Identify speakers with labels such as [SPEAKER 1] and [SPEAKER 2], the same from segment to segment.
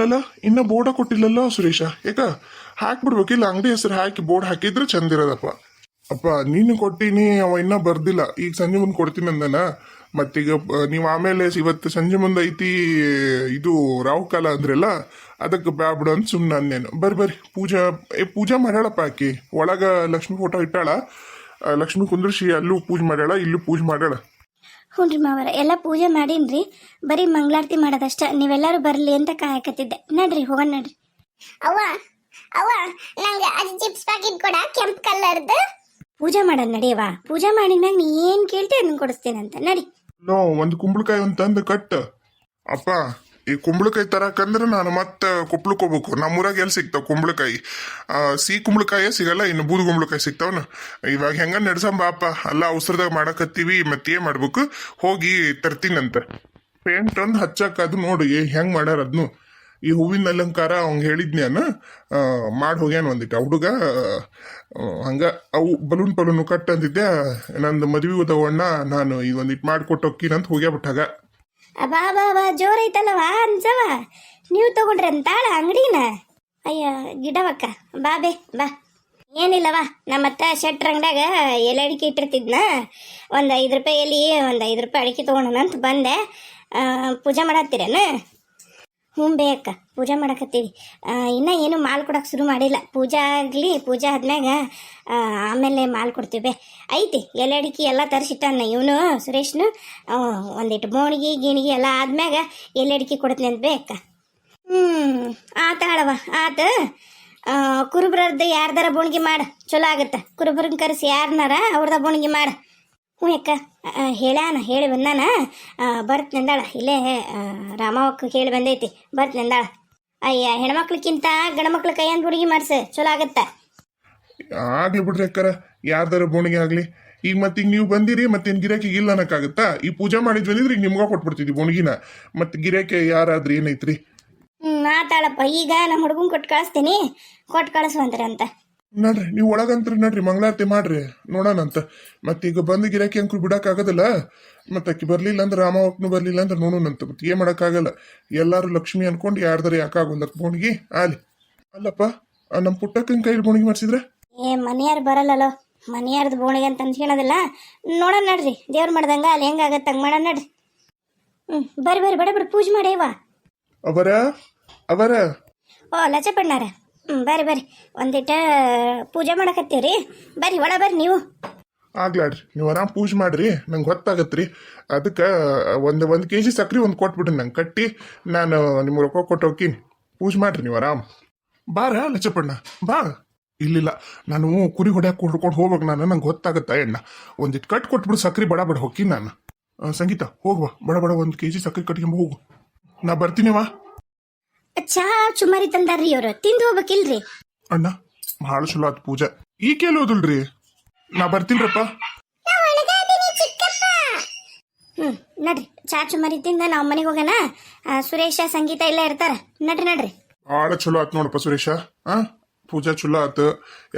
[SPEAKER 1] ಅಲ್ಲಲ್ಲ ಇನ್ನ ಬೋರ್ಡ ಕೊಟ್ಟಿಲ್ಲಲ್ಲ ಸುರೇಶ? ಯಾಕ ಹಾಕ್ಬಿಡ್ಬೇಕಿಲ್ಲ ಅಂಗಡಿ ಹೆಸರು ಹಾಕಿ ಬೋರ್ಡ್ ಹಾಕಿದ್ರೆ ಚಂದ ಇರೋದಪ್ಪ. ಅಪ್ಪ, ನೀನು ಕೊಟ್ಟಿನಿ, ಅವ ಇನ್ನ ಬರ್ದಿಲ್ಲ. ಈಗ ಸಂಜೆ ಮುಂದೆ ಕೊಡ್ತೀನಿ ಅಂದನ? ಮತ್ತೀಗ ನೀವು ಆಮೇಲೆ ಇವತ್ತು ಸಂಜೆ ಮುಂದೆ ಐತಿ, ಇದು ರಾಹು ಕಾಲ ಅಂದ್ರಲ್ಲ, ಅದಕ್ಕೆ ಬ್ಯಾಬಿಡು ಅಂತ ಸುಮ್ಮನೆ ಅಂದೇನು. ಬರ್ರಿ ಬರ್ರಿ. ಪೂಜಾ, ಏ, ಪೂಜಾ ಮಾಡ್ಯಾಳಪ್ಪ ಆಕಿ. ಒಳಗ ಲಕ್ಷ್ಮಿ ಫೋಟೋ ಇಟ್ಟಾಳ. ಲಕ್ಷ್ಮಿ ಕುಂದ್ರಿಸಿ ಅಲ್ಲೂ ಪೂಜೆ ಮಾಡ್ಯಾಳ, ಇಲ್ಲೂ ಪೂಜೆ ಮಾಡ್ಯಾಳ.
[SPEAKER 2] ಹ್ಞೂ ರೀ ಮಾವರ ಎಲ್ಲ ಪೂಜೆ ಮಾಡೀನ್ರಿ ಬರೀ ಮಂಗಳಾರತಿ ಮಾಡೋದಷ್ಟ. ನೀವೆಲ್ಲರೂ ಬರಲಿ ಅಂತ ಕಾಯಕತ್ತಿದ್ದೆ. ನಡ್ರಿ ಹೋಗೋಣ ನಡ್ರಿ.
[SPEAKER 3] ಅವ್ವ ಅವ್ವ ನಂಗೆ ಅದು ಚಿಪ್ಸ್ ಪ್ಯಾಕೆಟ್ ಕೊಡ ಕೆಂಪು ಕಲರ್ದು
[SPEAKER 2] ಪೂಜೆ ಮಾಡೋಣ ನಡಿಯವ್ವ ಪೂಜೆ ಮಾಡಿದ್ಮ್ಯಾಗ ನೀ ಏನು ಕೇಳ್ತಿ ಅದನ್ನ ಅಂತ. ನಡಿ.
[SPEAKER 1] ನೋ ಒಂದು ಕುಂಬಳಕಾಯಿ ಒಂದು ತಂದು ಕಟ್ ಅಪ್ಪ ಈ ಕುಂಬಳಕಾಯಿ ತರಕಂದ್ರೆ ನಾನು ಮತ್ತೆ ಕೊಪ್ಳಕ್ಕೆ ಹೋಗ್ಬೇಕು ನಮ್ಮೂರಾಗ ಎಲ್ಲಿ ಸಿಗ್ತಾವ ಕುಂಬಳಕಾಯಿ? ಸಿಹಿ ಕುಂಬಳಕಾಯೇ ಸಿಗಲ್ಲ, ಇನ್ನು ಬೂದು ಕುಂಬಳಕಾಯಿ ಸಿಗ್ತಾವನ? ಇವಾಗ ಹೆಂಗ ನಡ್ಸಂಬಾಪ ಅಲ್ಲ ಅವಸರದಾಗ ಮಾಡಕತ್ತೀವಿ, ಮತ್ತೆ ಮಾಡ್ಬೇಕು. ಹೋಗಿ ತರ್ತೀನಂತ. ಪೇಂಟ್ ಒಂದು ಹಚ್ಚಕ್ಕ ಅದು ನೋಡಿ ಹೆಂಗ್ ಮಾಡ್ಯಾರ ಅದನ್ನು ಈ ಹೂವಿನ ಅಲಂಕಾರ ಅವ್ನ್ ಹೇಳಿದ್ನ್ಯಾನ ಮಾಡಿ ಹೋಗ್ಯಾನ ಒಂದಿಟ್ಟು. ಹುಡುಗ ಹಂಗ, ಅವು ಬಲೂನ್ ಬಲೂನ್ ಕಟ್ ಅಂದಿದ್ದೆ. ನಂದು ಮದುವೆ ಉದವಣ್ಣ ನಾನು ಈ ಒಂದಿಟ್ಟು ಮಾಡಿಕೊಟ್ಟು ಹೋಗ್ಯಾಬಿಟ್ಟಾಗ
[SPEAKER 2] ಬಾ ಬಾ ಬಾ ಜೋರೈತಲ್ಲವ ಅನ್ಸವ ನೀವು ತಗೊಂಡ್ರೆ ಅಂತಾಳ ಅಂಗಡಿನ? ಅಯ್ಯ, ಗಿಡವಕ್ಕ, ಬಾ ಬೇ, ಬಾ. ಏನಿಲ್ಲವ ನಮ್ಮತ್ತ ಶೆಟ್ರ್ ಅಂಗಡ್ಯಾಗ ಎಲೆ ಅಡಿಕೆ ಇಟ್ಟಿರ್ತಿದ್ನ. ಒಂದು ಐದು ರೂಪಾಯಿ ಎಲೆ, ಒಂದು ಐದು ರೂಪಾಯಿ ಅಡಿಕೆ ತಗೊಂಡು ಅಂತ ಬಂದೆ. ಪೂಜೆ ಮಾಡತ್ತೀರೇನ? ಹ್ಞೂ ಬೇಕ ಪೂಜೆ ಮಾಡಕತ್ತೀವಿ. ಇನ್ನೂ ಏನು ಮಾಲ್ ಕೊಡಕ್ಕೆ ಶುರು ಮಾಡಿಲ್ಲ. ಪೂಜಾ ಆಗಲಿ, ಪೂಜೆ ಆದ್ಮ್ಯಾಗ ಆಮೇಲೆ ಮಾಲು ಕೊಡ್ತೀವಿ ಐತಿ, ಎಲೆ ಅಡಿಕೆ ಎಲ್ಲ ತರಿಸಿಟ್ಟಾನ ಇವನು, ಸುರೇಶ್ನು. ಒಂದಿಟ್ಟು ಬೋಣಿಗೆ, ಗಿಣಿಗೆ ಎಲ್ಲ ಆದ್ಮ್ಯಾಗ ಎಲೆ ಅಡಿಕೆ ಕೊಡ್ತೀನಿ ಅಂತ ಬೇಕ ಹ್ಞೂ ಆತ ಹೇಳವ, ಆತ. ಕುರುಬ್ರದ್ದು ಯಾರ್ದಾರ ಬೋಣಿಗೆ ಮಾಡು, ಚಲೋ ಆಗುತ್ತೆ. ಕುರುಬ್ರನ್ನ ಕರೆಸಿ ಯಾರನ್ನಾರ ಅವ್ರದ ಬೋಣಿಗೆ ಮಾಡ. ಹ್ಞೂ ಅಕ್ಕ ಹೇಳ್ಯಾನ ಹೇಳಿ ಬಂದಾನ. ಬರ್ತಿನಂದಾಳ ಇಲ್ಲೇ ರಾಮಾವಕ್ಕ ಹೇಳಿ ಬಂದೈತಿ. ಬರ್ತಿನಂದಾಳ ಅಯ್ಯ ಹೆಣ್ಮಕ್ಳಕ್ಕಿಂತ ಗಂಡ್ಮಕ್ಳ ಕೈಯಂದು ಹುಡುಗಿ ಮಾಡ್ಸ ಚಲೋ ಆಗತ್ತ.
[SPEAKER 1] ಆಗ್ಲಿ ಬಿಡ್ರಿ ಅಕ್ಕರ ಯಾರ್ದಾರ ಬೋಣಿಗೆ ಆಗ್ಲಿ. ಈಗ ಮತ್ತೆ ಈಗ ನೀವು ಬಂದಿರಿ ಮತ್ತೇನ್ ಗಿರಾಕಿಗೆ ಇಲ್ಲ ಅನ್ನಕ್ಕಾಗತ್ತಾ? ಈ ಪೂಜೆ ಮಾಡಿದ್ವಿ ಅಂದ್ರೆ ಈಗ ನಿಮ್ಗ ಕೊಟ್ಬಿಡ್ತಿದ್ವಿ ಬೋಣಿಗಿನ ಮತ್ತೆ ಗಿರಾಕಿ ಯಾರಾದ್ರಿ ಏನೈತ್ರಿ?
[SPEAKER 2] ಹ್ಞೂ ಆತಾಳಪ್ಪ ಈಗ ನಮ್ಮ ಹುಡುಗನ್ ಕೊಟ್ಟು ಕಳಿಸ್ತೀನಿ. ಕೊಟ್ಟು ಕಳಿಸುವಂತ್ರಿ ಅಂತ
[SPEAKER 1] ನಡ್ರಿ ನೀವು ಒಳಗಂತ್ರಿ ನಡ್ರಿ ಮಂಗಳಾರತಿ ಮಾಡ್ರಿ. ನೋಡೋಣಂತ ಈಗ ಬಂದು ಗಿರಾಕಿ ಅಂಕರು ಬಿಡಕ್ ಆಗೋದಿಲ್ಲ ಮತ್ತೆ ಅಕ್ಕಿ ಬರ್ಲಿಲ್ಲ ಅಂದ್ರೆ ರಾಮವಕ್ನು ಬರಲಿಲ್ಲ ಅಂದ್ರೆ ನೋಡೋಣಂತ ಮತ್ತೆ ಏನ್ ಮಾಡೋಕ್ಕಾಗಲ್ಲ. ಎಲ್ಲರೂ ಲಕ್ಷ್ಮಿ ಅನ್ಕೊಂಡು ಯಾರ್ದಾರ ಯಾಕಾಗೊಂದಕ್ಕೆ ಬೋಣಿಗೆ ಆಲಿ ಅಲ್ಲಪ್ಪ ನಮ್ಮ ನಮ್ ಪುಟ್ಟಕ್ಕನ ಕೈಲಿ ಬೋಣಿಗೆ ಮಾಡ್ಸಿದ್ರ?
[SPEAKER 2] ಏ ಮನೆಯಾರು ಬರಲ್ಲಲ್ಲೋ ಮನೆಯಾರ್ದು ಬೋಣಿಗೆ ಅಂತ ಹೇಳೋದಿಲ್ಲ. ನೋಡೋಣ ನಡ್ರಿ. ದೇವ್ರು ಮಾಡ್ದಂಗ ಅಲ್ಲಿ ಹೆಂಗಾಗತ್ತೆ ಹಂಗೆ ಮಾಡೋಣ ನಡ್ರಿ. ಹ್ಞೂ ಬರ್ರಿ ಬರ್ರಿ ಬಡ ಬಡ ಪೂಜೆ ಮಾಡೇವ
[SPEAKER 1] ಅವರ? ಅವರ?
[SPEAKER 2] ಓ ಲಚಪಣ್ಣಾರ ಹ್ಞೂ ಬರ್ರಿ ಬರ್ರಿ. ಒಂದಿಟ ಪೂಜೆ ಮಾಡಕತ್ತೀವ್ರಿ. ಬರ್ರಿ ಒಳ ಬರ್ರಿ ನೀವು.
[SPEAKER 1] ಆಗ್ಲಾಡ್ರಿ. ನೀವು ಆರಾಮ್ ಪೂಜೆ ಮಾಡ್ರಿ. ನಂಗೆ ಗೊತ್ತಾಗತ್ರಿ. ಅದಕ್ಕೆ ಒಂದು ಒಂದು ಕೆ ಜಿ ಸಕ್ರೆ ಒಂದು ಕೊಟ್ಬಿಡ್ರಿ ನಂಗೆ. ಕಟ್ಟಿ ನಾನು ನಿಮ್ಗೆ ರೊಕ್ಕ ಕೊಟ್ಟು ಹೋಗ್ತೀನಿ. ಪೂಜೆ ಮಾಡ್ರಿ ನೀವು ಆರಾಮ್. ಬಾರ, ಲಚ್ಚಪ್ಪಣ್ಣ. ಬಾ. ಇಲ್ಲಿಲ್ಲ. ನಾನು ಕುರಿ ಹೊಡ್ಯಾಕ ಹೊಡ್ಕೊಂಡು ಹೋಗ್ಬೇಕು ನಾನು. ನಂಗೆ ಗೊತ್ತಾಗತ್ತಾ ಎಣ್ಣ ಒಂದಿಟ್ಟು ಕಟ್ ಕೊಟ್ಬಿಡು, ಸಕ್ರೆ ಬಡ ಬಡ ಹೋಗ್ತೀನಿ ನಾನು. ಸಂಗೀತ, ಹೋಗ್ವಾ. ಬಡ ಬಡ ಒಂದು ಕೆ ಜಿ ಸಕ್ರೆ ಕಟ್ಕೊಂಡ್ ಹೋಗು. ನಾ ಬರ್ತೀನಿವಾ?
[SPEAKER 2] ಚಾ ಚುಮಾರಿ ತಂದಾರ್ರಿ ಅವ್ರು ತಿಂದು ಹೋಗ್ಬೇಕಿಲ್ರಿ.
[SPEAKER 1] ಅಣ್ಣ ಭಾಳ ಚಲೋ ಆತ್ ಪೂಜೆ. ಈ ಕೇಳೋದಿಲ್ರಿ ನಾ ಬರ್ತೀನ್ರಪ್ಪ.
[SPEAKER 2] ಹ್ಮ್ ನಡ್ರಿ. ಚಾ ಚುಮಾರಿ ತಿಂದ ನಾವು ಮನೆಗೆ ಹೋಗೋಣ. ಆ, ಸುರೇಶ ಸಂಗೀತ ಎಲ್ಲ ಇರ್ತಾರ. ನಡ್ರಿ ನಡ್ರಿ.
[SPEAKER 1] ಭಾಳ ಚಲೋ ಆತ್ ನೋಡಪ್ಪ ಸುರೇಶ. ಆ? ಪೂಜಾ ಚಲೋ ಆತು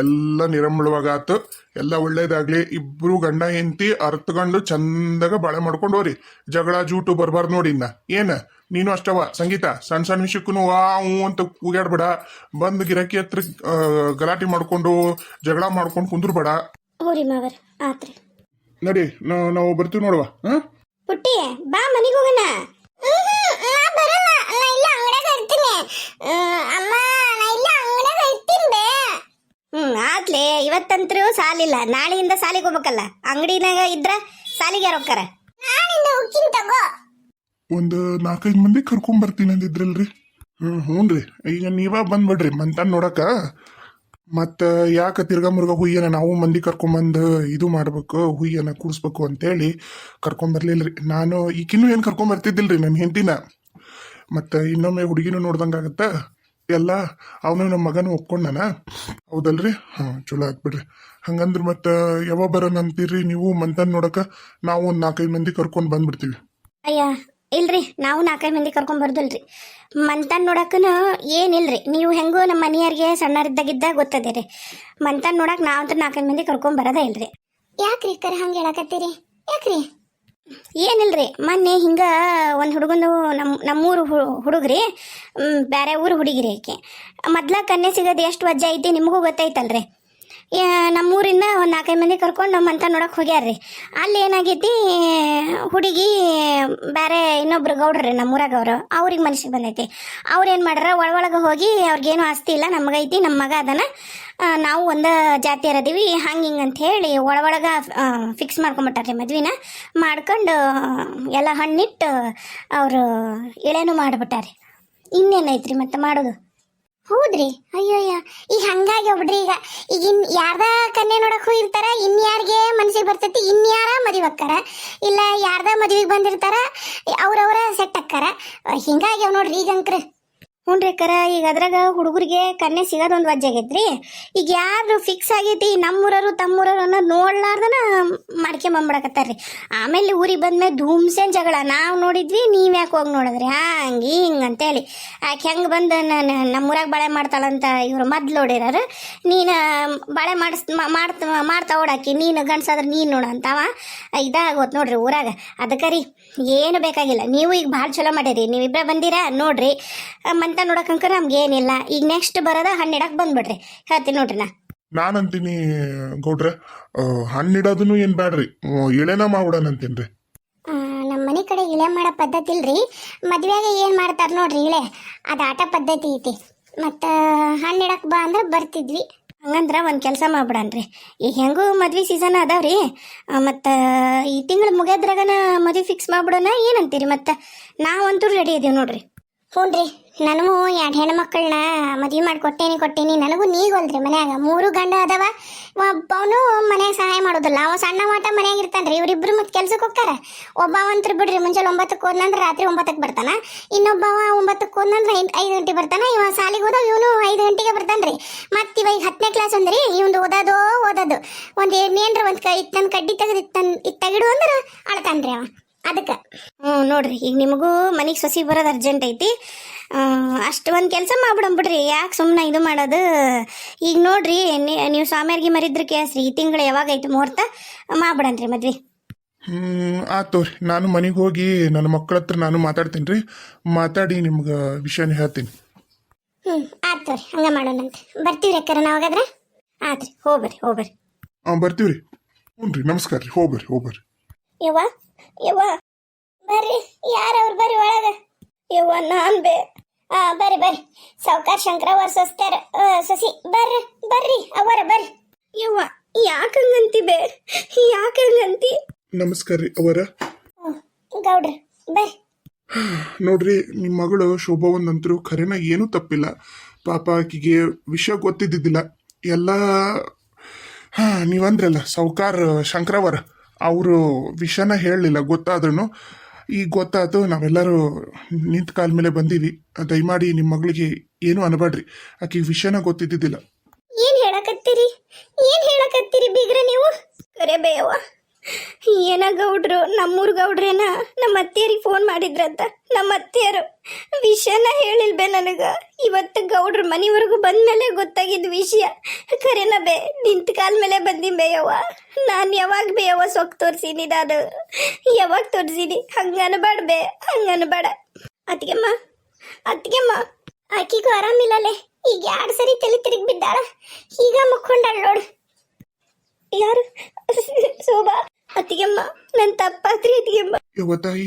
[SPEAKER 1] ಎಲ್ಲ ನಿರಂಬಳವಾಗ ಆತು ಎಲ್ಲ ಒಳ್ಳೇದಾಗ್ಲಿ. ಇಬ್ರು ಗಂಡ ಹೆಂಡತಿ ಅರ್ತ್ಗಂಡು ಚಂದಾಗ ಬಾಳೆ ಮಾಡ್ಕೊಂಡು ಹೋರಿ. ಜಗಳ ಜೂಟು ಬರ್ಬಾರ್ದು ನೋಡಿ ಇನ್ನ. ಏನ? ನೀನು ಅಷ್ಟವ. ಸಂಗೀತ ಸಣ್ಣ ಸಣ್ಣ ವಿಷಯಕ್ಕೂ ವಾ ಹ್ಞೂ ಅಂತ ಕೂಗಾಡ್ಬೇಡ ಬಂದ್ ಗಿರಾಕಿ ಹತ್ರ ಗಲಾಟೆ ಮಾಡ್ಕೊಂಡು ಜಗಳ ಮಾಡ್ಕೊಂಡು ಕುಂದ್ರಬೇಡ.
[SPEAKER 2] ಬೇಡ
[SPEAKER 1] ನಡಿ ನಾವು ಬರ್ತೀವಿ ನೋಡುವ.
[SPEAKER 2] ಪುಟ್ಟಿ ಬಾ ಮನೆಗೆ ಹೋಗೋಣ.
[SPEAKER 3] ಅಮ್ಮ ನಾ ಇಲ್ಲ ಅಂಗಡಿಯಾಗ ಇರ್ತೀನಿ ಬೇ
[SPEAKER 2] ಆತ್ಲೆ ಇವತ್ತಂತ್ರು ಸಾಲಿಲ್ಲ ನಾಳೆಯಿಂದ ಸಾಲಿಗೆ ಹೋಗ್ಬೇಕಲ್ಲ. ಅಂಗಡಿನಾಗ ಇದ್ರ ಸಾಲಿಗೆ ಯಾರು ಹೋಗ್ತಾರ?
[SPEAKER 3] ತಗೋ.
[SPEAKER 1] ಒಂದು ನಾಲ್ಕೈದು ಮಂದಿ ಕರ್ಕೊಂಡ್ ಬರ್ತೀನಿ ಅಂದಿದ್ರಲ್ರಿ. ಹ್ಮ್ ರೀ. ಈಗ ನೀವ ಬಂದ್ಬಿಡ್ರಿ ಮಂತಾನ್ ನೋಡಕ. ಮತ್ತ ಯಾಕ ತಿರ್ಗಾ ಮುರ್ಗ ಹುಯ್ಯನ ನಾವು ಮಂದಿ ಕರ್ಕೊಂಬಂದು ಇದು ಮಾಡ್ಬೇಕು ಹುಯ್ಯನ ಕೂಡಿಸ್ಬೇಕು ಅಂತೇಳಿ ಕರ್ಕೊಂಡ್ ಬರ್ಲಿಲ್ರಿ. ನಾನು ಈಗಿನ್ನೂ ಏನು ಕರ್ಕೊಂಡ್ ರೀ ನನ್ನ ಹೆಂಡತಿನ. ಮತ್ತ ಇನ್ನೊಮ್ಮೆ ಹುಡುಗಿನೂ ನೋಡ್ದಂಗಾಗತ್ತ? ಎಲ್ಲ ಅವನು ನಮ್ಮ ಮಗನ ಒಪ್ಕೊಂಡನ? ಹೌದಲ್ರಿ? ಹಾಂ ಚಲೋ ಆಗ್ಬಿಡ್ರಿ ಹಂಗಂದ್ರೆ ಮತ್ತೆ ಯಾವಾಗ ಬರೋಣ ಅಂತೀರಿ ನೀವು? ಮಂತನ್ ನೋಡಕ ನಾವು ಒಂದು ನಾಲ್ಕೈದು ಮಂದಿ ಕರ್ಕೊಂಡು ಬಂದ್ಬಿಡ್ತೀವಿ.
[SPEAKER 2] ಅಯ್ಯ ಇಲ್ರಿ ನಾವು ನಾಲ್ಕೈದು ಮಂದಿ ಕರ್ಕೊಂಡ್ ಬರ್ದಲ್ರಿ. ಮಂತನ್ ನೋಡಕ್ಕೂ ಏನಿಲ್ರಿ ನೀವು ಹೆಂಗೋ ನಮ್ಮ ಮನೆಯವ್ರಿಗೆ ಸಣ್ಣರಿದ್ದಾಗಿದ್ದ ರೀ ಮಂತನ್ ನೋಡಕ್ ನಾವಂತೂ ನಾಲ್ಕೈದು ಮಂದಿ ಕರ್ಕೊಂಡ್ ಬರೋದೇ ಇಲ್ರಿ.
[SPEAKER 3] ಯಾಕ್ರಿ ಕರ ಹಂಗೆ ಹೇಳಕತ್ತೀರಿ? ಯಾಕ್ರಿ?
[SPEAKER 2] ಏನಿಲ್ರಿ, ಮೊನ್ನೆ ಹಿಂಗ ಒಂದು ಹುಡುಗಂದು ನಮ್ಮ ನಮ್ಮೂರು ಹುಡುಗ್ರಿ ಬೇರೆ ಊರು ಹುಡುಗಿರಿ ಆಕೆ. ಮೊದ್ಲ ಕನ್ನೆ ಸಿಗೋದು ಎಷ್ಟು ವಜ್ಜೆ ಐತಿ ನಿಮಗೂ ಗೊತ್ತೈತಲ್ರಿ? ನಮ್ಮೂರಿಂದ ಒಂದು ನಾಲ್ಕೈದು ಮಂದಿ ಕರ್ಕೊಂಡು ನಮ್ಮ ಅಂತ ನೋಡಕ್ಕೆ ಹೋಗ್ಯಾರ್ರಿ. ಅಲ್ಲಿ ಏನಾಗೈತಿ, ಹುಡುಗಿ ಬೇರೆ ಇನ್ನೊಬ್ರು ಗೌಡ್ರಿ ನಮ್ಮೂರಾಗ ಅವರು. ಅವ್ರಿಗೆ ಮನಸ್ಸಿಗೆ ಬಂದೈತಿ. ಅವ್ರು ಏನು ಮಾಡ್ಯಾರ, ಒಳಗೊಳಗೆ ಹೋಗಿ ಅವ್ರಿಗೇನು ಆಸ್ತಿ ಇಲ್ಲ, ನಮಗೈತಿ ನಮ್ಮ ಮಗ ಅದನ. ನಾವು ಒಂದು ಜಾತಿ ಇರದೀವಿ ಹಂಗೆ ಹಿಂಗೆ ಅಂತ ಹೇಳಿ ಒಳಗೆ ಫಿಕ್ಸ್ ಮಾಡ್ಕೊಂಬಿಟ್ಟಾರ್ರಿ ಮದ್ವಿನ. ಮಾಡ್ಕೊಂಡು, ಎಲ್ಲ ಹಣ್ಣಿಟ್ಟು ಅವರು ಎಳೆನೂ ಮಾಡಿಬಿಟ್ಟಾರೆ ಇನ್ನೇನೈತ್ರಿ ಮತ್ತೆ ಮಾಡೋದು?
[SPEAKER 3] ಹೌದ್ರಿ? ಅಯ್ಯೋ ಈಗ ಹಂಗಾಗಿ ಒಬ್ರಿ ಈಗ ಈಗ ಇನ್ ಯಾರ್ದ ಕನ್ಯೆ ನೋಡಕ್ ಹೋಗಿರ್ತಾರ ಇನ್ ಯಾರಿಗೆ ಮನಸ್ಸಿಗೆ ಬರ್ತೈತಿ, ಇನ್ ಯಾರ ಮದುವೆ ಅಕ್ಕಾರ ಇಲ್ಲ ಯಾರ್ದ ಮದುವೆಗೆ ಬಂದಿರ್ತಾರ, ಅವ್ರವ್ರ ಸೆಟ್ ಅಕ್ಕಾರ ಹಿಂಗಾಗಿ ಅವ್ ನೋಡ್ರಿ ಈಗ ಅಂಕ್ರ
[SPEAKER 2] ಹ್ಞೂ ರೀ ಕರ ಈಗ ಅದ್ರಾಗ ಹುಡುಗರಿಗೆ ಕನ್ನೆ ಸಿಗೋದೊಂದು ವಜ್ಜೆ ಆಗೈತ್ರಿ. ಈಗ ಯಾರು ಫಿಕ್ಸ್ ಆಗೈತಿ ನಮ್ಮೂರರು ತಮ್ಮೂರರು ಅನ್ನೋದು ನೋಡ್ಲಾರ್ದನ ಮಾಡ್ಕೊಂಬಂಬಿಡಕತ್ತಾರ್ರಿ ಆಮೇಲೆ ಊರಿಗೆ ಬಂದ್ಮೇಲೆ ಧೂಮ್ಸೇನ್ ಜಗಳ. ನಾವು ನೋಡಿದ್ವಿ, ನೀವು ಯಾಕೆ ಹೋಗಿ ನೋಡಿದ್ರಿ? ಹಂಗೆ ಹಿಂಗೆ ಅಂತೇಳಿ. ಆಕೆ ಹೆಂಗೆ ಬಂದು ನಾನು ನಮ್ಮೂರಾಗ ಬಾಳೆ ಮಾಡ್ತಾಳಂತ ಇವರು ಮೊದ್ಲು ನೋಡಿರೋರು. ನೀನು ಬಾಳೆ ಮಾಡಿಸ್ ಮಾಡ್ತಾ ಮಾಡ್ತಾ ಓಡಾಕಿ, ನೀನು ಗಂಡ್ಸಾದ್ರೆ ನೀನು ನೋಡಂತವ ಇದಾಗೋತ್ ನೋಡ್ರಿ ಊರಾಗ. ಅದಕ್ಕೆ ರೀ ಏನು ಬೇಕಾಗಿಲ್ಲ. ನೀವು ಈಗ ಭಾಳ ಚಲೋ ಮಾಡಿರಿ. ನೀವಿಬ್ಬರ ಬಂದಿರಾ ನೋಡ್ರಿ. ಮಂತ ನೋಡಕ್ಕಂಕ ನಮ್ಗೆ ಏನಿಲ್ಲ. ಈಗ ನೆಕ್ಸ್ಟ್ ಬರೋದ ಹನ್ನೆರಡಕ್ಕೆ ಬಂದ್ಬಿಡ್ರಿ. ಹೇಳ್ತೀನಿ ನೋಡ್ರಿ ನಾ.
[SPEAKER 1] ನಾನಂತೀನಿ ಗೌಡ್ರ. ಆ, ಹಣ್ಣಿಡೋದನ್ನು ಏನು ಬ್ಯಾಡ್ರಿ. ಇಳೆನ ಮಾಡೋಣ ಮಾಡ್ಬಿಡೋಣ ಅಂತೀನ್ರಿ
[SPEAKER 3] ನಮ್ಮ ಮನೆ ಕಡೆ ಇಳೆ ಮಾಡೋ ಪದ್ಧತಿ ಇಲ್ರಿ. ಮದ್ವೆಗೆ ಏನು ಮಾಡ್ತಾರ ನೋಡ್ರಿ ಇಳೆ ಅದು ಆಟ ಪದ್ಧತಿ ಐತಿ. ಮತ್ತ ಹಣ್ಣಿಡಕ್ಕೆ ಬಾ ಅಂದ್ರೆ ಬರ್ತಿದ್ವಿ.
[SPEAKER 2] ಹಂಗಂದ್ರ ಒಂದು ಕೆಲಸ ಮಾಡ್ಬಿಡನ್ರಿ. ಈಗ ಹೆಂಗೂ ಮದ್ವೆ ಸೀಸನ್ ಅದಾವ್ರಿ. ಮತ್ತು ಈ ತಿಂಗಳು ಮುಗಿಯೋದ್ರಾಗನ ಮದ್ವೆ ಫಿಕ್ಸ್ ಮಾಡ್ಬಿಡೋಣ ಏನಂತೀರಿ? ಮತ್ತು ನಾವಂತೂ ರೆಡಿ ಇದೀವಿ ನೋಡ್ರಿ.
[SPEAKER 3] ರೀ ನನಗೂ ಎರಡು ಹೆಣ್ಮಕ್ಳನ್ನ ಮದ್ವೆ ಮಾಡಿ ಕೊಟ್ಟೇನಿ ಕೊಟ್ಟೇನಿ ನನಗೂ ನೀಗೋಲ್ರಿ ಮನ್ಯಾಗ. ಮೂರು ಗಂಡ ಅದಾವ. ಒಬ್ಬವನು ಮನೆಗೆ ಸಹಾಯ ಮಾಡೋದಿಲ್ಲ. ಅವ ಸಣ್ಣ ಮಾಟ ಮನೆಯಾಗ ಇರ್ತಾನ್ರಿ. ಇವ್ರಿಬ್ರು ಮತ್ತೆ ಕೆಲ್ಸಕ್ಕೆ ಹೋಗ್ತಾರ. ಒಬ್ಬವಂತ್ರ ಬಿಡ್ರಿ ಮುಂಜಾನೆ ಒಂಬತ್ತಕ್ಕೆ ಹೋದ್ನಂದ್ರೆ ರಾತ್ರಿ ಒಂಬತ್ತಕ್ಕೆ ಬರ್ತಾನ. ಇನ್ನೊಬ್ಬವ ಒಂಬತ್ತಕ್ಕೆ ಹೋದ್ನಂದ್ರೆ ಐದು ಗಂಟೆಗೆ ಬರ್ತಾನ. ಇವ ಸಾಲಿಗೆ ಹೋದಾಗ ಇವನು ಐದು ಗಂಟೆಗೆ ಬರ್ತಾನ್ರಿ. ಮತ್ತೆ ಇವ ಈಗ ಹತ್ತನೇ ಕ್ಲಾಸ್ ಅಂದ್ರಿ. ಇವಂದು ಓದೋದು ಓದೋದು. ಒಂದು ಏನ್ರ ಒಂದು ಕೈ ತನ್ನ ಕಡ್ಡಿ ತೆಗೆದು ಇತ್ತನ್ ಇತ್ತು ತೆಗಿಡು ಅಂದ್ರೆ ಅಳ್ತಾನ್ರಿ ಅವ. ಅದಕ್ಕೆ.
[SPEAKER 2] ಹ್ಞೂ ನೋಡ್ರಿ. ಈಗ ನಿಮಗೂ ಮನೆಗೆ ಸಸಿ ಬರೋದು ಅರ್ಜೆಂಟ್ ಐತಿ. ಅಷ್ಟು ಒಂದು ಕೆಲಸ ಮಾಡ್ಬಿಡಂಬಿಡ್ರಿ ಯಾಕೆ ಸುಮ್ಮನೆ ಇದು ಮಾಡೋದು? ಈಗ ನೋಡ್ರಿ ನೀವು ಸ್ವಾಮಿಯರ್ಗೆ ಮರಿದ್ರೆ ಕೇಸ್ರಿ ಈ ತಿಂಗಳು ಯಾವಾಗ ಐತಿ ಮುಹೂರ್ತ ಮಾಡ್ಬಿಡನ್ರಿ ಮದ್ವೆ.
[SPEAKER 1] ಹ್ಮ್ ಆತೋರಿ ನಾನು ಮನೆಗೆ ಹೋಗಿ ನನ್ನ ಮಕ್ಕಳ ಹತ್ರ ನಾನು ಮಾತಾಡ್ತೀನಿ ರೀ. ಮಾತಾಡಿ ನಿಮ್ಗೆ ವಿಷಯನ ಹೇಳ್ತೀನಿ.
[SPEAKER 3] ಹ್ಞೂ ಆಯ್ತು ಹಂಗ ಹಂಗೆ ಮಾಡೋಣಂತೆ. ಬರ್ತೀವಿ ಅಕ್ಕಾರ ನಾವಾಗಾದ್ರೆ
[SPEAKER 2] ಆತ್ರಿ ಹೋಗ್ಬರ್ರಿ ಹೋಗ್ಬರ್ರಿ.
[SPEAKER 1] ಹಾಂ ಬರ್ತೀವ್ರಿ. ಹ್ಞೂ ರೀ ನಮಸ್ಕಾರ ರೀ. ಹೋಗ್ಬರ್ರಿ ಹೋಗ್ಬರ್ರಿ.
[SPEAKER 2] ಯವ್ವ ಯವ್ವ
[SPEAKER 3] ಬರ್ರಿ. ಯಾರವ್ರು ಬರ್ರಿ ಒಳಗ?
[SPEAKER 2] ಯವ್ವ ನಾನು ಬೇ
[SPEAKER 3] ಬರ್ರಿ ಬರ್ರಿ. ಸಾವ್ಕಾರ್ ಶಂಕರವ್ರ ಸೊಸ್ತಾರ ಆ, ಸಸಿ ಬರ್ರಿ ಬರ್ರಿ ಅವರ ಬರ್ರಿ.
[SPEAKER 2] ಯವ್ವ ಯಾಕಂಗಂತಿ ಬೇ ಯಾಕಂಗಂತಿ
[SPEAKER 1] ನಮಸ್ಕಾರ ರೀ ಅವರ
[SPEAKER 3] ಗೌಡ್ರಿ ಗೌಡ್ರ ಬರ್ರಿ.
[SPEAKER 1] ನೋಡ್ರಿ ನಿಮ್ಮ ಮಗಳು ಶೋಭಾವಂದಂತರು ಖರೇನ ಏನೂ ತಪ್ಪಿಲ್ಲ. ಪಾಪ ಆಕಿಗೆ ವಿಷಯ ಗೊತ್ತಿದ್ದಿದ್ದಿಲ್ಲ. ಎಲ್ಲ ಹಾ ನೀವಂದ್ರಲ್ಲ ಸಾವುಕಾರ ಶಂಕರವರ್ ಅವರು ವಿಷಯನ ಹೇಳಲಿಲ್ಲ ಗೊತ್ತಾದ್ರೂ ಈಗ ಗೊತ್ತಾಯ್ತು ನಾವೆಲ್ಲರೂ ನಿಂತ ಕಾಲ ಮೇಲೆ ಬಂದೀವಿ, ದಯಮಾಡಿ ನಿಮ್ಮ ಮಗಳಿಗೆ ಏನು ಅನ್ಬೇಡ್ರಿ ಆಕಿಗೆ ವಿಷಯನ ಗೊತ್ತಿದ್ದಿದ್ದಿಲ್ಲ.
[SPEAKER 3] ಏನ್ ಹೇಳಕತ್ತೀರಿ? ಏನ್ ಹೇಳಕತ್ತೀರಿ ಬೀಗ್ರ ನೀವು?
[SPEAKER 2] ಕರೆ ಬೇಯವ್ವ ಏನ ಗೌಡ್ರು ನಮ್ಮೂರ್ ಗೌಡ್ರೇನ ನಮ್ಮ ಅತ್ತೆಯರಿಗೆ ಫೋನ್ ಮಾಡಿದ್ರಂತ? ನಮ್ಮ ಅತ್ತೆಯರು ವಿಷಯನ ಹೇಳಿಲ್ಬೆ ನನಗ? ಇವತ್ತು ಗೌಡ್ರ ಮನೆವರೆಗೂ ಬಂದ್ಮೇಲೆ ಗೊತ್ತಾಗಿದ್ದ ವಿಷಯ. ಕರೆನ ಬೇ, ನಿಂತ ಕಾಲ ಮೇಲೆ ಬಂದಿ ಬೇಯವ್ವ ನಾನು ಯಾವಾಗ ಬೇಯವ್ವ ಸೊಕ್ ತೋರ್ಸೀನಿ ನಾನು? ಯಾವಾಗ ತೋರ್ಸೀನಿ? ಹಂಗ ಅನ್ಬೇಡ ಬೇ, ಹಂಗ ಅನ್ಬೇಡ. ಅತ್ತಿಗೆಮ್ಮ ಅತ್ತಿಗೆಮ್ಮ.
[SPEAKER 3] ಆಕಿಗೂ ಆರಾಮಿಲ್ಲಲೆ? ಈಗ ಎರಡು ಸರಿ ತಲೆ ತಿರುಗಿ ಬಿದ್ದಾಳ ಈಗ ಮುಕ್ಕೊಂಡಾಳ ನೋಡು.
[SPEAKER 2] ಯಾರು? ಶೋಭಾ ಅತ್ತಿಗೆಮ್ಮ ನನ್ನ ತಪ್ಪಾತ್ರಿ ಅತ್ತಿಗೆಮ್ಮ.
[SPEAKER 1] ಯವ್ವ ತಾಯಿ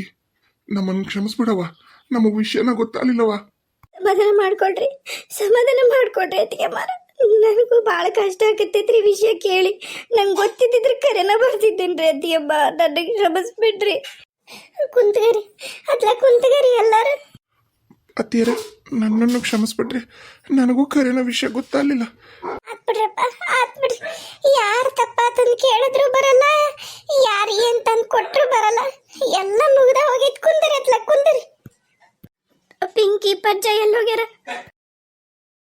[SPEAKER 1] ನಮ್ಮನ್ನು ಕ್ಷಮಿಸ್ಬಿಡವ ನಮ್ಮ ವಿಷಯನ ಗೊತ್ತಾಗಲಿಲ್ಲವ
[SPEAKER 2] ಸಮಾಧಾನ ಮಾಡ್ಕೊಡ್ರಿ ಸಮಾಧಾನ ಮಾಡ್ಕೊಡ್ರಿ ಅತ್ತಿಗೆಮ್ಮ. ನನಗೂ ಭಾಳ ಕಷ್ಟ ಆಗತ್ತೈತ್ರಿ ವಿಷಯ ಕೇಳಿ. ನಂಗೆ ಗೊತ್ತಿದ್ದಿದ್ರೆ ಕರೆನ ಬರ್ತಿದ್ದೇನ್ರಿ ಅತ್ತಿಗೆಮ್ಮ. ನನಗೆ ಕ್ಷಮಿಸ್ಬಿಡ್ರಿ.
[SPEAKER 3] ಕುಂತಗರಿ ಅತ್ಲ ಕುಂತಗರಿ ಎಲ್ಲಾರು.
[SPEAKER 1] ಅತ್ತಿಯರೇ ನನ್ನನ್ನು ಕ್ಷಮಿಸ್ಬಿಡ್ರಿ ನನಗೂ ಕರೆನ ವಿಷಯ ಗೊತ್ತಾಗಲಿಲ್ಲ.
[SPEAKER 3] ಆತ್ಬಿಡ್ರಪ್ಪ ಆತ್ಬಿಡ್ರಿ ಯಾರು ತಪ್ಪಾತಂದು ಕೇಳಿದ್ರು ಬರಲ್ಲ, ಯಾರು ಏನ್ ತಂದ್ ಕೊಟ್ರು ಬರಲ್ಲ. ಎಲ್ಲ ಮುಗ್ದ ಹೋಗಿದ್ ಕುಂದರಿ ಅತ್ಲ ಕುಂದರಿ.
[SPEAKER 2] ಪಿಂಕಿ ಪಜ್ಜ ಎಲ್ಲೋಗ್ಯಾರ